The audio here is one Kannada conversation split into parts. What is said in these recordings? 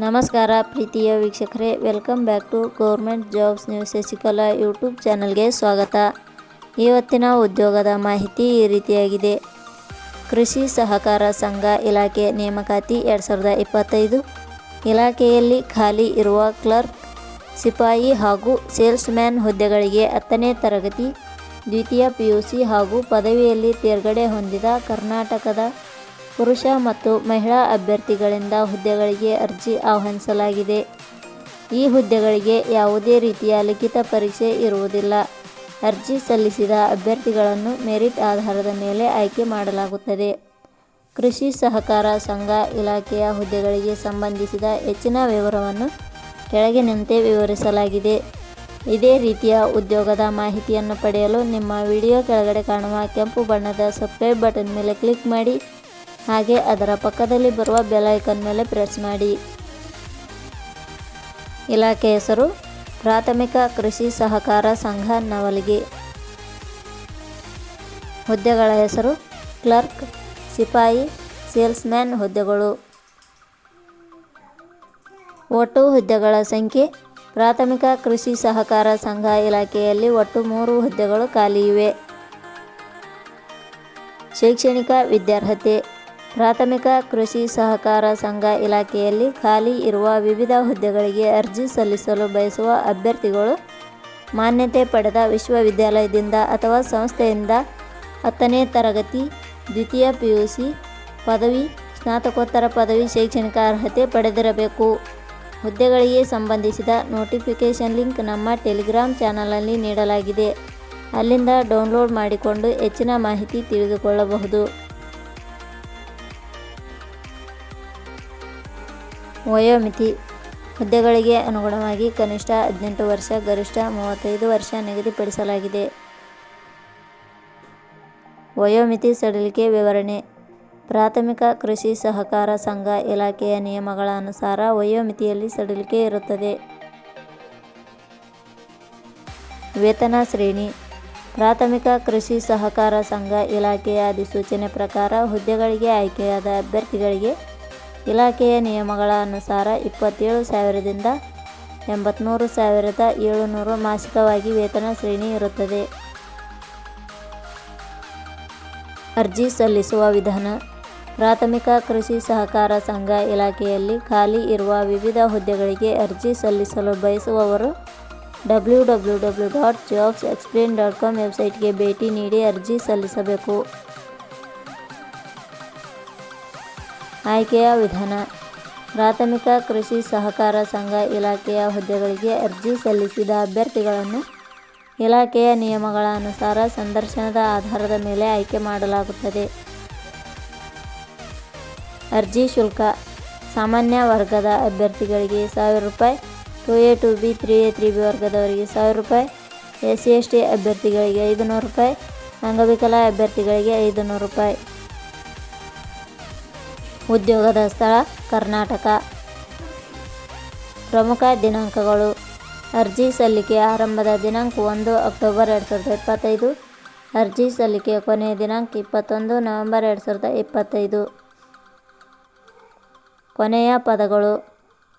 ನಮಸ್ಕಾರ ಪ್ರೀತಿಯ ವೀಕ್ಷಕರೇ welcome back to government jobs news Shashikala YouTube ಚಾನಲ್ಗೆ ಸ್ವಾಗತ. ಇವತ್ತಿನ ಉದ್ಯೋಗದ ಮಾಹಿತಿ ಈ ರೀತಿಯಾಗಿದೆ. ಕೃಷಿ ಸಹಕಾರ ಸಂಘ ಇಲಾಖೆ ನೇಮಕಾತಿ ಎರಡು ಸಾವಿರದ ಇಪ್ಪತ್ತೈದು. ಇಲಾಖೆಯಲ್ಲಿ ಖಾಲಿ ಇರುವ ಕ್ಲರ್ಕ್ ಸಿಪಾಯಿ ಹಾಗೂ ಸೇಲ್ಸ್ಮ್ಯಾನ್ ಹುದ್ದೆಗಳಿಗೆ ಹತ್ತನೇ ತರಗತಿ, ದ್ವಿತೀಯ ಪಿಯುಸಿ ಹಾಗೂ ಪದವಿಯಲ್ಲಿ ತೇರ್ಗಡೆ ಹೊಂದಿದ ಕರ್ನಾಟಕದ ಪುರುಷ ಮತ್ತು ಮಹಿಳಾ ಅಭ್ಯರ್ಥಿಗಳಿಂದ ಹುದ್ದೆಗಳಿಗೆ ಅರ್ಜಿ ಆಹ್ವಾನಿಸಲಾಗಿದೆ. ಈ ಹುದ್ದೆಗಳಿಗೆ ಯಾವುದೇ ರೀತಿಯ ಲಿಖಿತ ಪರೀಕ್ಷೆ ಇರುವುದಿಲ್ಲ. ಅರ್ಜಿ ಸಲ್ಲಿಸಿದ ಅಭ್ಯರ್ಥಿಗಳನ್ನು ಮೆರಿಟ್ ಆಧಾರದ ಮೇಲೆ ಆಯ್ಕೆ ಮಾಡಲಾಗುತ್ತದೆ. ಕೃಷಿ ಸಹಕಾರ ಸಂಘ ಇಲಾಖೆಯ ಹುದ್ದೆಗಳಿಗೆ ಸಂಬಂಧಿಸಿದ ಹೆಚ್ಚಿನ ವಿವರವನ್ನು ಕೆಳಗಿನಂತೆ ವಿವರಿಸಲಾಗಿದೆ. ಇದೇ ರೀತಿಯ ಉದ್ಯೋಗದ ಮಾಹಿತಿಯನ್ನು ಪಡೆಯಲು ನಿಮ್ಮ ವಿಡಿಯೋ ಕೆಳಗಡೆ ಕಾಣುವ ಕೆಂಪು ಬಣ್ಣದ ಸಬ್ಸ್ಕ್ರೈಬ್ ಬಟನ್ ಮೇಲೆ ಕ್ಲಿಕ್ ಮಾಡಿ. ಹಾಗೆ ಅದರ ಪಕ್ಕದಲ್ಲಿ ಬರುವ ಬೆಲ್ ಐಕನ್ ಮೇಲೆ ಪ್ರೆಸ್ ಮಾಡಿ. ಇಲಾಖೆ ಹೆಸರು, ಪ್ರಾಥಮಿಕ ಕೃಷಿ ಸಹಕಾರ ಸಂಘ ನವಲಿಗೆ. ಹುದ್ದೆಗಳ ಹೆಸರು, ಕ್ಲರ್ಕ್, ಸಿಪಾಯಿ, ಸೇಲ್ಸ್ಮ್ಯಾನ್ ಹುದ್ದೆಗಳು. ಒಟ್ಟು ಹುದ್ದೆಗಳ ಸಂಖ್ಯೆ, ಪ್ರಾಥಮಿಕ ಕೃಷಿ ಸಹಕಾರ ಸಂಘ ಇಲಾಖೆಯಲ್ಲಿ ಒಟ್ಟು ಮೂರು ಹುದ್ದೆಗಳು ಖಾಲಿ ಇವೆ. ಶೈಕ್ಷಣಿಕ ವಿದ್ಯಾರ್ಹತೆ ಪ್ರಾಥಮಿಕ ಕೃಷಿ ಸಹಕಾರ ಸಂಘ ಇಲಾಖೆಯಲ್ಲಿ ಖಾಲಿ ಇರುವ ವಿವಿಧ ಹುದ್ದೆಗಳಿಗೆ ಅರ್ಜಿ ಸಲ್ಲಿಸಲು ಬಯಸುವ ಅಭ್ಯರ್ಥಿಗಳು ಮಾನ್ಯತೆ ಪಡೆದ ವಿಶ್ವವಿದ್ಯಾಲಯದಿಂದ ಅಥವಾ ಸಂಸ್ಥೆಯಿಂದ ಹತ್ತನೇ ತರಗತಿ, ದ್ವಿತೀಯ ಪಿಯುಸಿ ಪದವಿ, ಸ್ನಾತಕೋತ್ತರ ಪದವಿ ಶೈಕ್ಷಣಿಕ ಅರ್ಹತೆ ಪಡೆದಿರಬೇಕು. ಹುದ್ದೆಗಳಿಗೆ ಸಂಬಂಧಿಸಿದ ನೋಟಿಫಿಕೇಷನ್ ಲಿಂಕ್ ನಮ್ಮ ಟೆಲಿಗ್ರಾಮ್ ಚಾನಲಲ್ಲಿ ನೀಡಲಾಗಿದೆ. ಅಲ್ಲಿಂದ ಡೌನ್ಲೋಡ್ ಮಾಡಿಕೊಂಡು ಹೆಚ್ಚಿನ ಮಾಹಿತಿ ತಿಳಿದುಕೊಳ್ಳಬಹುದು. ವಯೋಮಿತಿ. ಹುದ್ದೆಗಳಿಗೆ ಅನುಗುಣವಾಗಿ ಕನಿಷ್ಠ ಹದಿನೆಂಟು ವರ್ಷ, ಗರಿಷ್ಠ ಮೂವತ್ತೈದು ವರ್ಷ ನಿಗದಿಪಡಿಸಲಾಗಿದೆ. ವಯೋಮಿತಿ ಸಡಿಲಿಕೆ ವಿವರಣೆ. ಪ್ರಾಥಮಿಕ ಕೃಷಿ ಸಹಕಾರ ಸಂಘ ಇಲಾಖೆಯ ನಿಯಮಗಳ ಅನುಸಾರ ವಯೋಮಿತಿಯಲ್ಲಿ ಸಡಿಲಿಕೆ ಇರುತ್ತದೆ. ವೇತನ ಶ್ರೇಣಿ. ಪ್ರಾಥಮಿಕ ಕೃಷಿ ಸಹಕಾರ ಸಂಘ ಇಲಾಖೆಯ ಅಧಿಸೂಚನೆ ಪ್ರಕಾರ ಹುದ್ದೆಗಳಿಗೆ ಆಯ್ಕೆಯಾದ ಅಭ್ಯರ್ಥಿಗಳಿಗೆ ಇಲಾಖೆಯ ನಿಯಮಗಳ ಅನುಸಾರ ಇಪ್ಪತ್ತೇಳು ಸಾವಿರದಿಂದ ಎಂಬತ್ತ್ಮೂರು ಸಾವಿರದ ಏಳುನೂರು ಮಾಸಿಕವಾಗಿ ವೇತನ ಶ್ರೇಣಿ ಇರುತ್ತದೆ. ಅರ್ಜಿ ಸಲ್ಲಿಸುವ ವಿಧಾನ. ಪ್ರಾಥಮಿಕ ಕೃಷಿ ಸಹಕಾರ ಸಂಘ ಇಲಾಖೆಯಲ್ಲಿ ಖಾಲಿ ಇರುವ ವಿವಿಧ ಹುದ್ದೆಗಳಿಗೆ ಅರ್ಜಿ ಸಲ್ಲಿಸಲು ಬಯಸುವವರು W W W dot jobs explain dot com ವೆಬ್ಸೈಟ್ಗೆ ಭೇಟಿ ನೀಡಿ ಅರ್ಜಿ ಸಲ್ಲಿಸಬೇಕು. ಆಯ್ಕೆಯ ವಿಧಾನ. ಪ್ರಾಥಮಿಕ ಕೃಷಿ ಸಹಕಾರ ಸಂಘ ಇಲಾಖೆಯ ಹುದ್ದೆಗಳಿಗೆ ಅರ್ಜಿ ಸಲ್ಲಿಸಿದ ಅಭ್ಯರ್ಥಿಗಳನ್ನು ಇಲಾಖೆಯ ನಿಯಮಗಳ ಅನುಸಾರ ಸಂದರ್ಶನದ ಆಧಾರದ ಮೇಲೆ ಆಯ್ಕೆ ಮಾಡಲಾಗುತ್ತದೆ. ಅರ್ಜಿ ಶುಲ್ಕ. ಸಾಮಾನ್ಯ ವರ್ಗದ ಅಭ್ಯರ್ಥಿಗಳಿಗೆ ಸಾವಿರ ರೂಪಾಯಿ two A two B three A three B ವರ್ಗದವರಿಗೆ ಸಾವಿರ ರೂಪಾಯಿ ಎಸ್ ಸಿ ಎಸ್ ಟಿ ಅಭ್ಯರ್ಥಿಗಳಿಗೆ ಐದು ನೂರು ರೂಪಾಯಿ, ಅಂಗವಿಕಲ ಅಭ್ಯರ್ಥಿಗಳಿಗೆ ಐದು ನೂರು ರೂಪಾಯಿ. ಉದ್ಯೋಗದ ಸ್ಥಳ ಕರ್ನಾಟಕ. ಪ್ರಮುಖ ದಿನಾಂಕಗಳು. ಅರ್ಜಿ ಸಲ್ಲಿಕೆ ಆರಂಭದ ದಿನಾಂಕ ಒಂದು ಅಕ್ಟೋಬರ್ ಎರಡು ಸಾವಿರದ ಇಪ್ಪತ್ತೈದು. ಅರ್ಜಿ ಸಲ್ಲಿಕೆಯ ಕೊನೆಯ ದಿನಾಂಕ ಇಪ್ಪತ್ತೊಂದು ನವೆಂಬರ್ ಎರಡು ಸಾವಿರದ ಇಪ್ಪತ್ತೈದು. ಕೊನೆಯ ಪದಗಳು.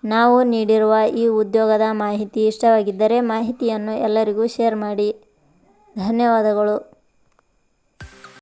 ನಾವು ನೀಡಿರುವ ಈ ಉದ್ಯೋಗದ ಮಾಹಿತಿ ಇಷ್ಟವಾಗಿದ್ದರೆ ಮಾಹಿತಿಯನ್ನು ಎಲ್ಲರಿಗೂ ಶೇರ್ ಮಾಡಿ. ಧನ್ಯವಾದಗಳು.